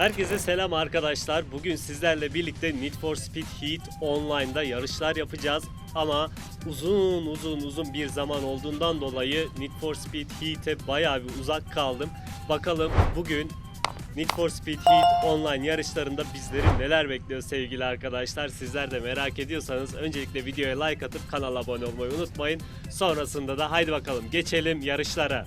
Herkese selam arkadaşlar. Bugün sizlerle birlikte Need for Speed Heat Online'da yarışlar yapacağız. Ama uzun uzun uzun bir zaman olduğundan dolayı Need for Speed Heat'e bayağı bir uzak kaldım. Bakalım bugün Need for Speed Heat Online yarışlarında bizleri neler bekliyor sevgili arkadaşlar. Sizler de merak ediyorsanız öncelikle videoya like atıp kanala abone olmayı unutmayın. Sonrasında da haydi bakalım geçelim yarışlara.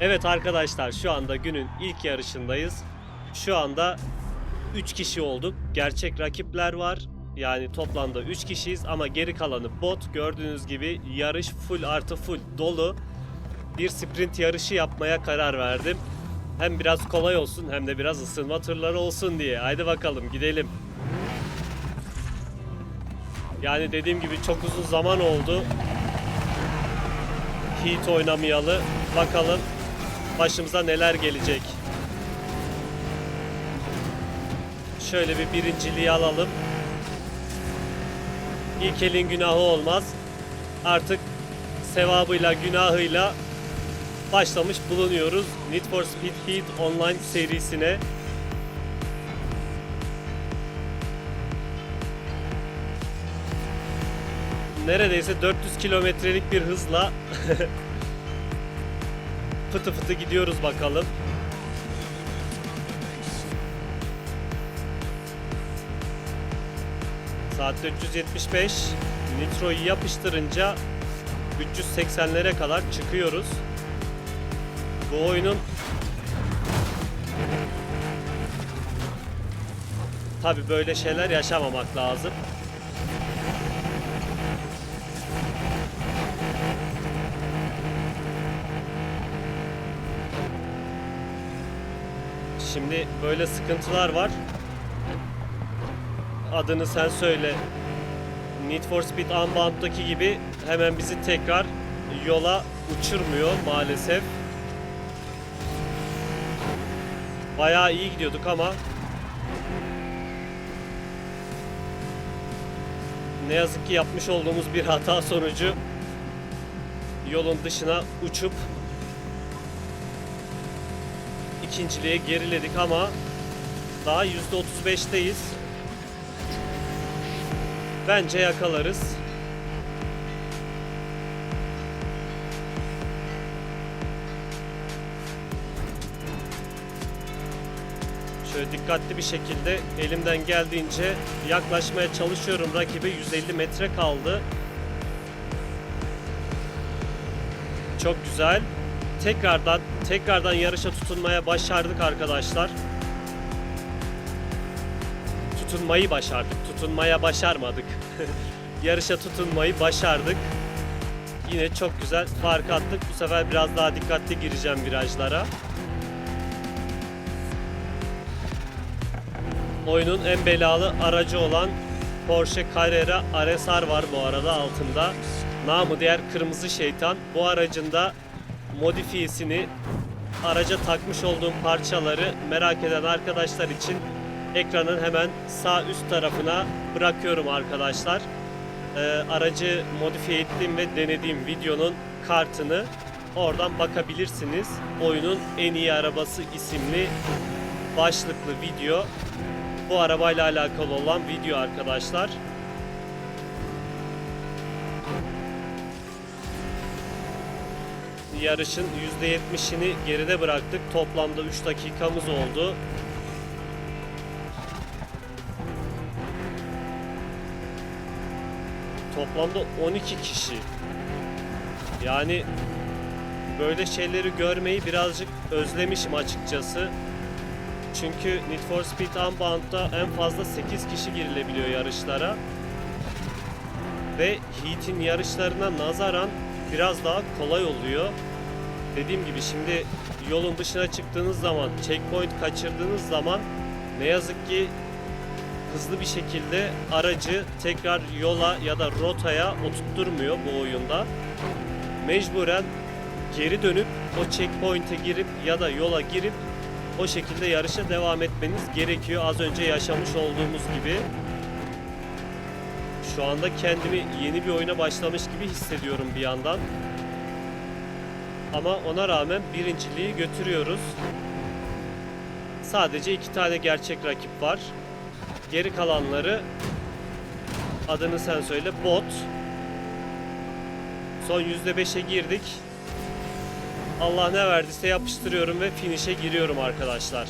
Evet arkadaşlar şu anda günün ilk yarışındayız. Şu anda 3 kişi olduk. Gerçek rakipler var. Yani toplamda 3 kişiyiz ama geri kalanı bot. Gördüğünüz gibi yarış full artı full dolu. Bir sprint yarışı yapmaya karar verdim. Hem biraz kolay olsun hem de biraz ısınma turları olsun diye. Haydi bakalım gidelim. Yani dediğim gibi çok uzun zaman oldu. Heat oynamayalı. Bakalım başımıza neler gelecek. Şöyle bir birinciliği alalım. İlk elin günahı olmaz. Artık sevabıyla günahıyla başlamış bulunuyoruz. Need for Speed Heat Online serisine. Neredeyse 400 kilometrelik bir hızla fıtı fıtı gidiyoruz bakalım. Saatte 375. Nitro'yu yapıştırınca 380'lere kadar çıkıyoruz. Bu oyunun Tabi böyle şeyler yaşamamak lazım. Şimdi böyle sıkıntılar var. Adını sen söyle. Need for Speed Unbound'daki gibi hemen bizi tekrar yola uçurmuyor maalesef. Bayağı iyi gidiyorduk ama ne yazık ki yapmış olduğumuz bir hata sonucu yolun dışına uçup ikinciliğe geriledik ama daha %35'teyiz. Bence yakalarız. Şöyle dikkatli bir şekilde elimden geldiğince yaklaşmaya çalışıyorum. Rakibe 150 metre kaldı. Çok güzel. Tekrardan tekrardan yarışa tutunmaya başardık arkadaşlar. Tutunmayı başardık. Tutunmaya başarmadık. yarışa tutunmayı başardık. Yine çok güzel fark attık. Bu sefer biraz daha dikkatli gireceğim virajlara. Oyunun en belalı aracı olan Porsche Carrera RSR var bu arada altında. Namı diğer kırmızı şeytan. Bu aracın da modifiyesini araca takmış olduğum parçaları merak eden arkadaşlar için ekranın hemen sağ üst tarafına bırakıyorum arkadaşlar. Ee, aracı modifiye ettiğim ve denediğim videonun kartını oradan bakabilirsiniz. Oyunun en iyi arabası isimli başlıklı video bu arabayla alakalı olan video arkadaşlar. Yarışın %70'ini geride bıraktık. Toplamda 3 dakikamız oldu. Toplamda 12 kişi. Yani böyle şeyleri görmeyi birazcık özlemişim açıkçası. Çünkü Need for Speed Unbound'da en fazla 8 kişi girilebiliyor yarışlara. Ve Heat'in yarışlarına nazaran biraz daha kolay oluyor. Dediğim gibi şimdi yolun dışına çıktığınız zaman, checkpoint kaçırdığınız zaman ne yazık ki hızlı bir şekilde aracı tekrar yola ya da rotaya oturtturmuyor bu oyunda. Mecburen geri dönüp o checkpoint'e girip ya da yola girip o şekilde yarışa devam etmeniz gerekiyor. Az önce yaşamış olduğumuz gibi. Şu anda kendimi yeni bir oyuna başlamış gibi hissediyorum bir yandan. Ama ona rağmen birinciliği götürüyoruz. Sadece iki tane gerçek rakip var. Geri kalanları adını sen söyle bot. Son %5'e girdik. Allah ne verdiyse yapıştırıyorum ve finish'e giriyorum arkadaşlar.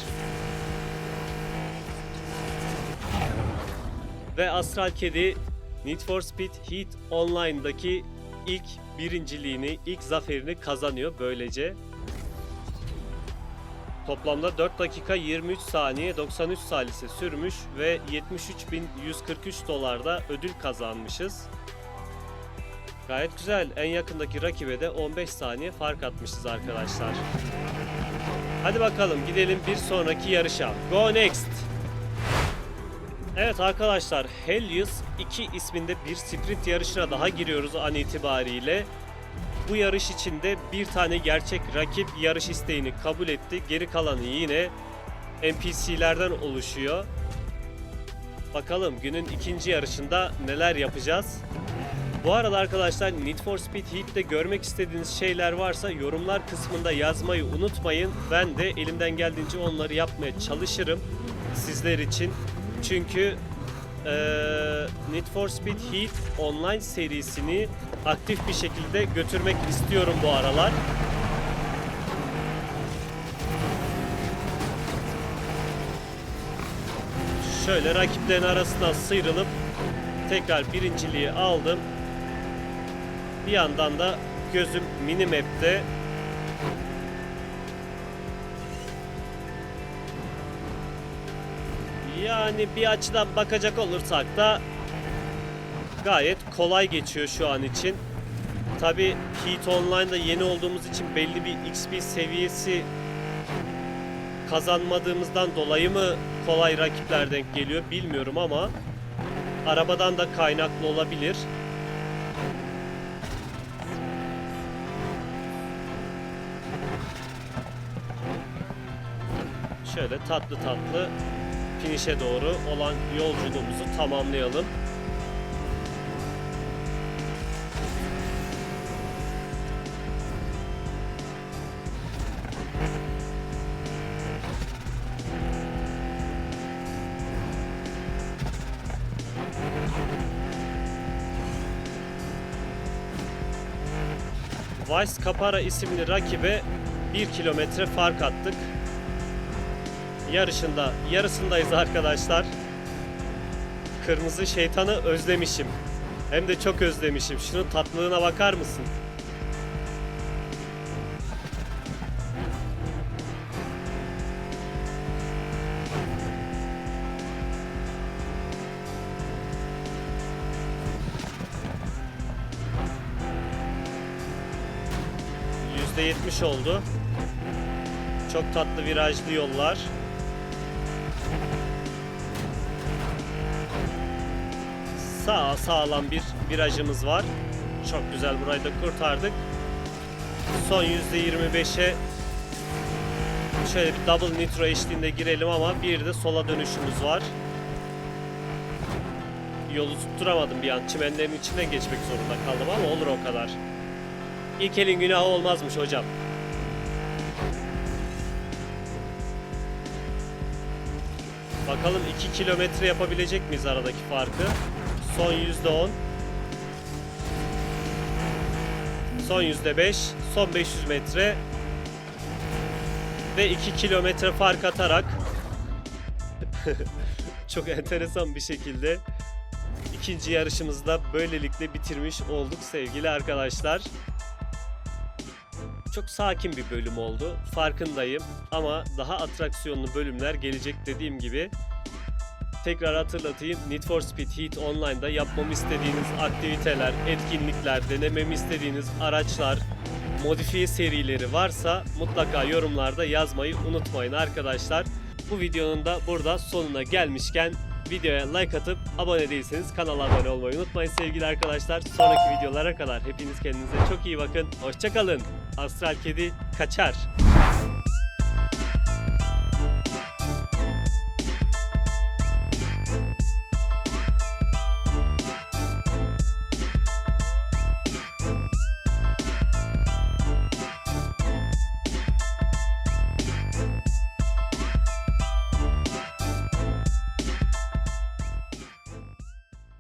Ve Astral Kedi Need for Speed Heat Online'daki ilk birinciliğini, ilk zaferini kazanıyor böylece. Toplamda 4 dakika 23 saniye 93 salise sürmüş ve 73.143 dolarda ödül kazanmışız. Gayet güzel. En yakındaki rakibe de 15 saniye fark atmışız arkadaşlar. Hadi bakalım gidelim bir sonraki yarışa. Go next. Evet arkadaşlar Helios 2 isminde bir sprint yarışına daha giriyoruz an itibariyle. Bu yarış içinde bir tane gerçek rakip yarış isteğini kabul etti. Geri kalanı yine NPC'lerden oluşuyor. Bakalım günün ikinci yarışında neler yapacağız. Bu arada arkadaşlar Need for Speed Heat'te görmek istediğiniz şeyler varsa yorumlar kısmında yazmayı unutmayın. Ben de elimden geldiğince onları yapmaya çalışırım sizler için. Çünkü eee Need for Speed Heat online serisini aktif bir şekilde götürmek istiyorum bu aralar. Şöyle rakiplerin arasından sıyrılıp tekrar birinciliği aldım. Bir yandan da gözüm minimap'te Yani bir açıdan bakacak olursak da gayet kolay geçiyor şu an için. Tabi Heat Online'da yeni olduğumuz için belli bir XP seviyesi kazanmadığımızdan dolayı mı kolay rakipler denk geliyor bilmiyorum ama arabadan da kaynaklı olabilir. Şöyle tatlı tatlı finişe doğru olan yolculuğumuzu tamamlayalım. Vice Capara isimli rakibe 1 kilometre fark attık yarışında yarısındayız arkadaşlar. Kırmızı şeytanı özlemişim. Hem de çok özlemişim. Şunun tatlılığına bakar mısın? %70 oldu. Çok tatlı virajlı yollar. Sağ sağlam bir virajımız var. Çok güzel burayı da kurtardık. Son %25'e şöyle bir double nitro eşliğinde girelim ama bir de sola dönüşümüz var. Yolu tutturamadım bir an. Çimenlerin içinden geçmek zorunda kaldım ama olur o kadar. İlk elin günahı olmazmış hocam. Bakalım 2 kilometre yapabilecek miyiz aradaki farkı? Son %10. Son %5. Son 500 metre. Ve 2 kilometre fark atarak çok enteresan bir şekilde ikinci yarışımızı da böylelikle bitirmiş olduk sevgili arkadaşlar. Çok sakin bir bölüm oldu. Farkındayım ama daha atraksiyonlu bölümler gelecek dediğim gibi. Tekrar hatırlatayım. Need for Speed Heat Online'da yapmamı istediğiniz aktiviteler, etkinlikler, denememi istediğiniz araçlar, modifiye serileri varsa mutlaka yorumlarda yazmayı unutmayın arkadaşlar. Bu videonun da burada sonuna gelmişken videoya like atıp abone değilseniz kanala abone olmayı unutmayın sevgili arkadaşlar. Sonraki videolara kadar hepiniz kendinize çok iyi bakın. Hoşçakalın. Astral Kedi kaçar.